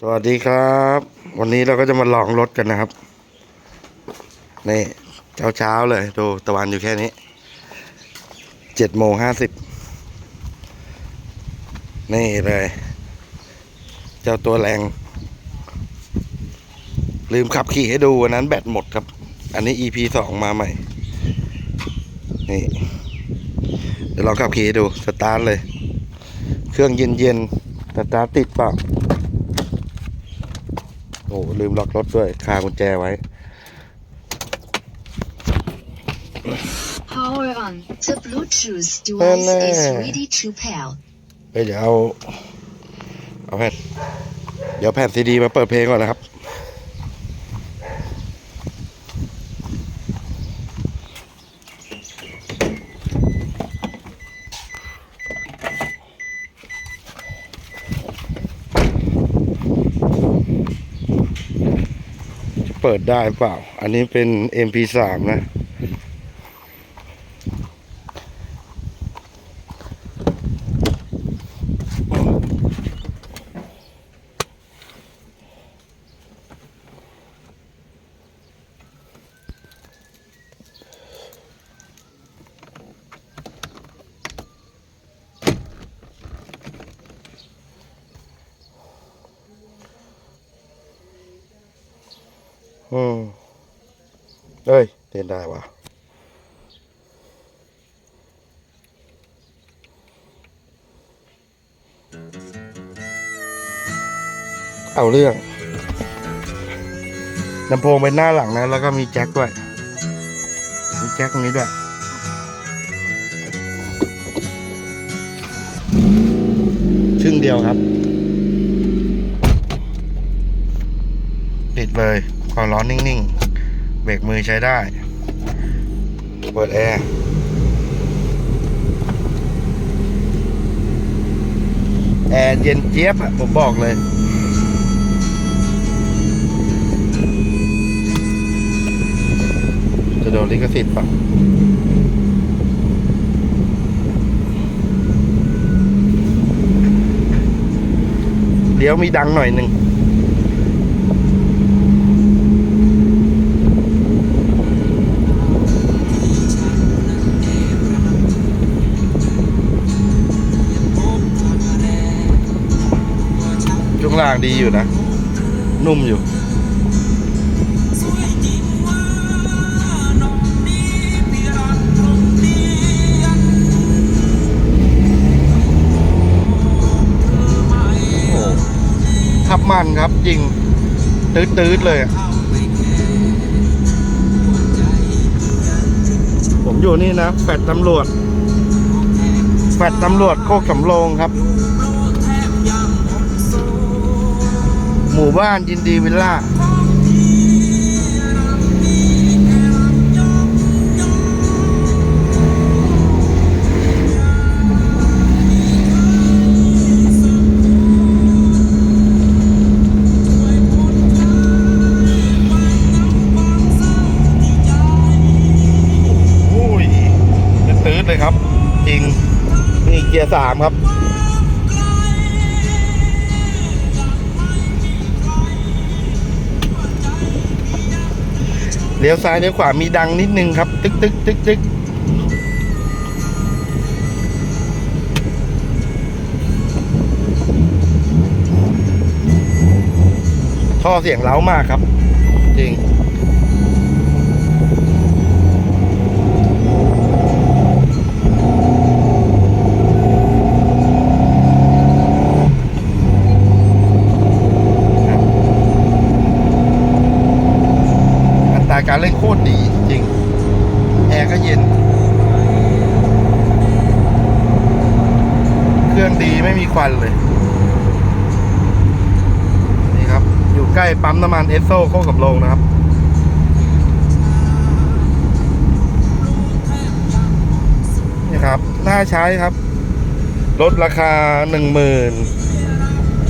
สวัสดีครับ วันนี้เราก็จะมาลองรถกันนะครับ นี่เช้าเช้าๆเลย ดูตะวันอยู่แค่นี้เจ็ดโมงห้าสิบนี่เลย เจ้าตัวแรง ลืมขับขี่ให้ดูวันนั้นแบตหมดครับ อันนี้ EP สองมาใหม่ นี่ เดี๋ยวลองขับขี่ให้ดู สตาร์ทเลย เครื่องเย็นๆสตาร์ทติดเปล่า อ้ลืมล็อกรถด้วยคากุญแจไว้ Power on. The Bluetooth device is ready to pair. เอ้ยเดี๋ยวเอาเอาแผ่นเดี๋ยวแผ่นซีดีมาเปิดเพลงก่อนนะครับ เปิดได้เปล่า อันนี้เป็น MP3 นะ อืมเอ้ยเล่นได้ว่ะเอาเรื่องลำโพงเป็นหน้าหลังนะ แล้วก็มีแจ็คด้วย มีแจ็คตรงนี้ด้วย ชึ่งเดียวครับ ปิดเลย ความร้อนนิ่งๆ เบรกมือใช้ได้ เปิดแอร์แอร์เย็นเจี๊ยบอะผมบอกเลยจะโดนลิขสิทธิ์ปะเดี๋ยวมีดังหน่อยหนึ่งางดีอยู่นะ นุ่มอยู่โอ้ขับมันครับจริงตืดๆเลยผมอยู่นี่นะ แฟดตำรวจ แฟดตำรวจโคกสำโรงครับ หมู่บ้านยินดีวิลล่าโอ้ยตื้อๆเลยครับ จริง นี่เกียร์สามครับ เลี้ยวซ้ายเลี้ยวขวามีดังนิดนึงครับ ตึกตึกตึกตึกท่อเสียงเล้ามากครับ จริง อัตราการเล่นโคตรดีจริง แอร์ก็เย็น เครื่องดีไม่มีควันเลย นี่ครับ อยู่ใกล้ ปั๊มน้ำมันเอสโซโคกกับโรงนะครับ นี่ครับ น่าใช้ครับ ลดราคาหนึ่งหมื่น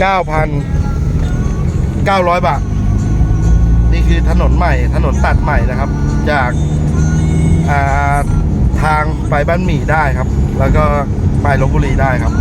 เก้าพันเก้าร้อยบาท นี่คือถนนใหม่ ถนนตัดใหม่นะครับ จากาทางไปบ้านหมี่ได้ครับ แล้วก็ไปลบบุรีได้ครับ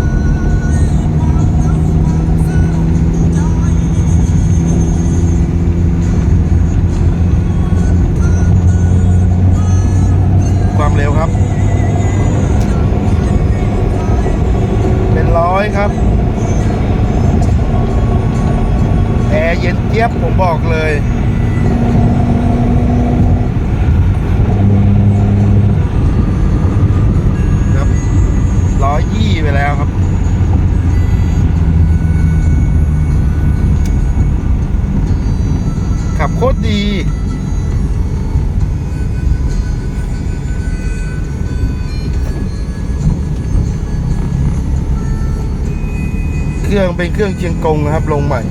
เครื่องเป็นเครื่องเชียงกงนะครับ ลงใหม่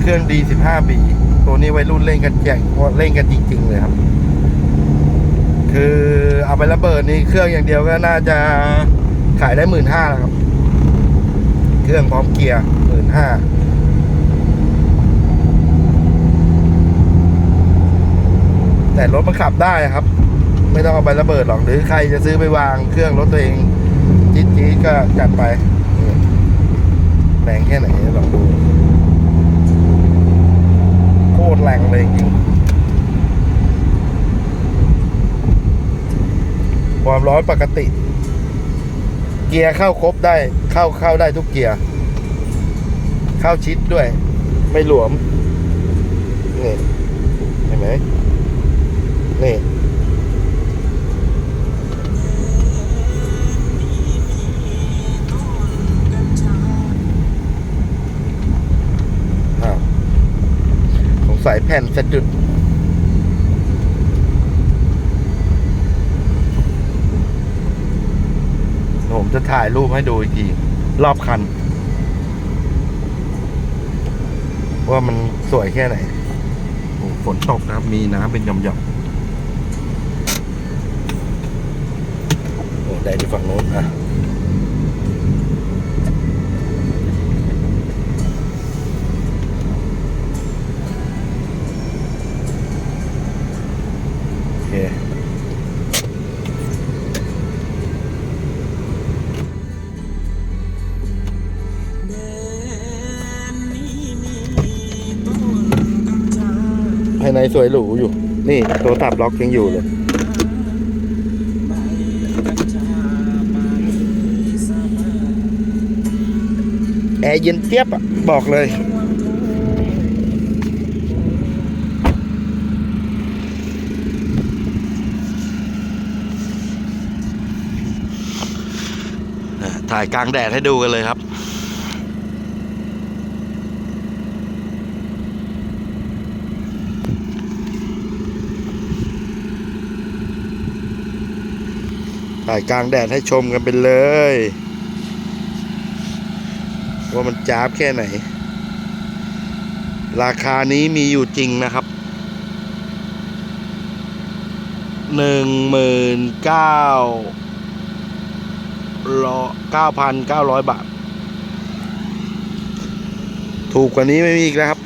เครื่องดี15ปีตัวนี้ไว้รุ่นเล่นกันแข่งเพราะเล่นกันจริง ๆ เลยครับ คือเอาไประเบิดนี่เครื่องอย่างเดียวก็น่าจะขายได้หมื่นห้าแล้วครับ เครื่องพร้อมเกียร์หมื่นห้าแต่รถมันขับได้ครับ ไม่ต้องเอาไประเบิดหรอกหรือใครจะซื้อไปวางเครื่องรถตัวเองจี๊ดจี๊ดก็จัดไป แรงแค่ไหนลองดูโคตรแรงเลยจริงความร้อนปกติ เกียร์เข้าครบได้ เข้าเข้าได้ทุกเกียร์ เข้าชิดด้วย ไม่หลวม นี่ เห็นไหมนี่ สงสัยแผ่นสะดุด ผมจะถ่ายรูปให้ดูอีกที รอบคัน ว่ามันสวยแค่ไหนโอ้ฝนตกนะครับ มีน้ำเป็นหย่อมๆโอ้ได้ที่ฝั่งโน้นอะ สวยหรูอยู่ นี่ตัวตับล็อกยังอยู่เลย แอร์เย็นเจี๊ยบอะ บอกเลย ถ่ายกลางแดดให้ดูกันเลยครับ ถ่ายกลางแดดให้ชมกันไปเลย ว่ามันจ้าบแค่ไหน ราคานี้มีอยู่จริงนะครับหนึ่งหมื่นเก้าเก้าพันเก้าร้อยบาท ถูกกว่านี้ไม่มีอีกแล้วครับ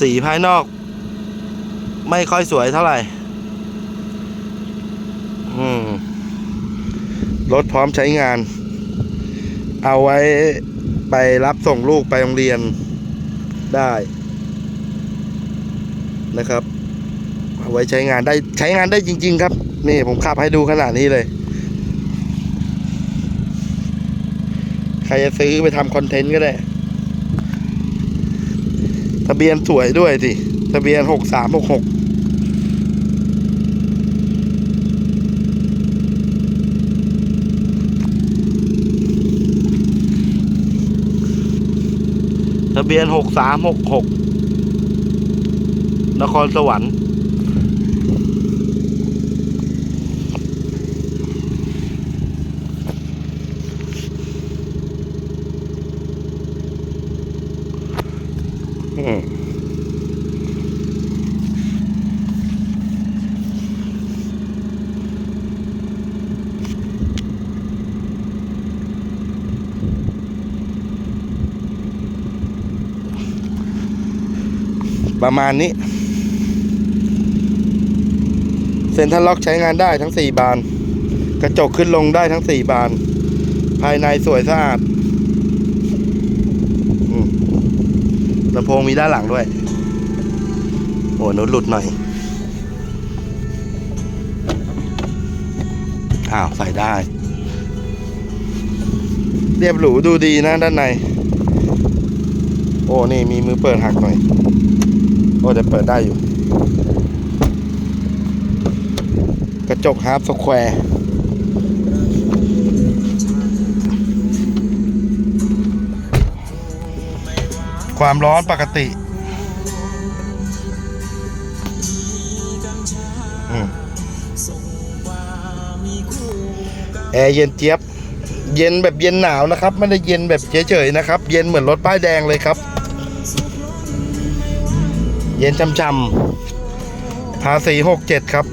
สีภายนอก ไม่ค่อยสวยเท่าไหร่ รถพร้อมใช้งาน เอาไว้ไปรับส่งลูกไปโรงเรียนได้นะครับเอาไว้ใช้งานได้ใช้งานได้จริง ๆ ครับ นี่ผมขับให้ดูขนาดนี้เลย ใครจะซื้อไปทำคอนเทนต์ก็ได้ ทะเบียนสวยด้วยสิทะเบียนหกสามหกหก บียนหกสามหกหกนครสวรรค์ อืม ประมาณนี้ เซ็นทรัลล็อกใช้งานได้ทั้งสี่บาน กระจกขึ้นลงได้ทั้งสี่บาน ภายในสวยสะอาดลำโพงมีด้านหลังด้วย โอ้นุหลุดหน่อย อ้าว ใส่ได้เเรียบหรูดูดีนะด้านใน โอ้ นี่มีมือเปิดหักหน่อย โอ้แต่เปิดได้อยู่ กระจกฮาร์ฟสแควร์ความร้อนปกติอแอร์เย็นเจี๊ยบ เย็นแบบเย็นหนาวนะครับ ไม่ได้เย็นแบบเฉยๆนะครับ เย็นเหมือนรถป้ายแดงเลยครับ เย็นช่ำๆภาษีหกเจ็ดครับ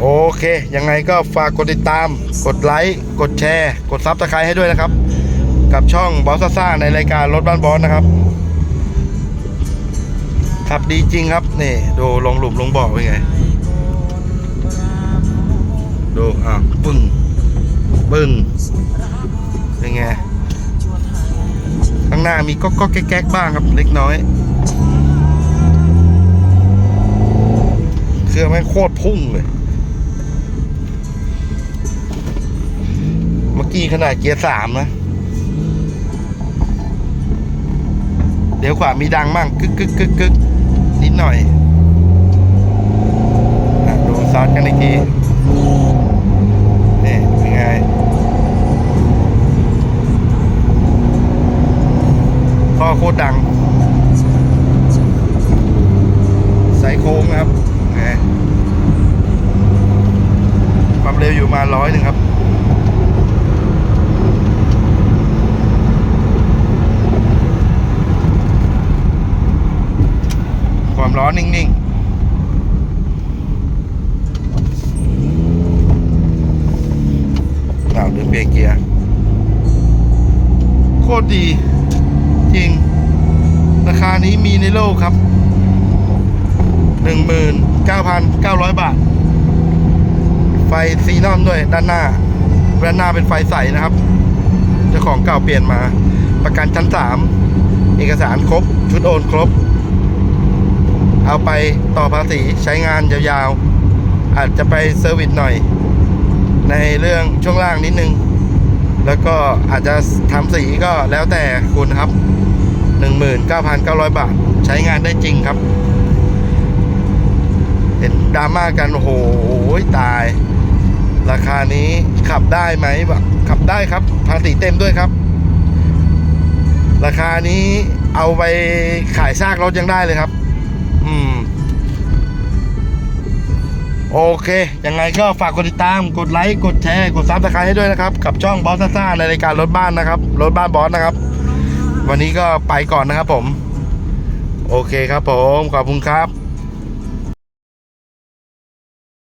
โอเค ยังไงก็ฝากกดติดตาม กดไลค์ กดแชร์ กดซับสไครต์ให้ด้วยนะครับ กับช่องบอสซ่าในรายการรถบ้านบอสนะครับ ขับดีจริงครับ นี่ ดูลงหลุมลงบ่อเป็นไง ดู อะปึ้งปึ้ง เป็นไง ข้างหน้ามีก็ก็แก๊กบ้างครับเล็กน้อย เครื่องแม่งโคตรพุ่งเลย เมื่อกี้ขนาดเกียร์สามนะ เดี๋ยวขวามีดังมั่งกึกกึกกึกกึกนิดหน่อยดูซาร์กันอีกทีนี่เป็นไง ท่อ โคตรดัง สายโค้งครับความเร็วอยู่มาร้อยหนึ่งครับความร้อนนิ่งๆอ้าวลืมเบรกเกียร์โคตรดี จริง ราคานี้มีในโลกครับ 19,900 บาท ไฟซีนอนด้วยด้านหน้า ด้านหน้าเป็นไฟใสนะครับ เจ้าของเก่าเปลี่ยนมา ประกันชั้น 3 เอกสารครบ ชุดโอนครบ เอาไปต่อภาษีใช้งานยาวๆ อาจจะไปเซอร์วิสหน่อย ในเรื่องช่วงล่างนิดนึง แล้วก็อาจจะทำสีก็แล้วแต่คุณครับ 19,900 บาท ใช้งานได้จริงครับ เห็นดราม่ากันโอ้โหตาย ราคานี้ขับได้ไหมแบบขับได้ครับ ภาษีเต็มด้วยครับ ราคานี้เอาไปขายซากรถยังได้เลยครับ อืม โอเค ยังไงก็ฝากกดติดตาม กดไลค์ กดแชร์ กดซับสไครต์ให้ด้วยนะครับ กับช่องบอสซ่าในรายการรถบ้านนะครับ รถบ้านบอสนะครับ วันนี้ก็ไปก่อนนะครับผม โอเคครับผม ขอบคุณครับ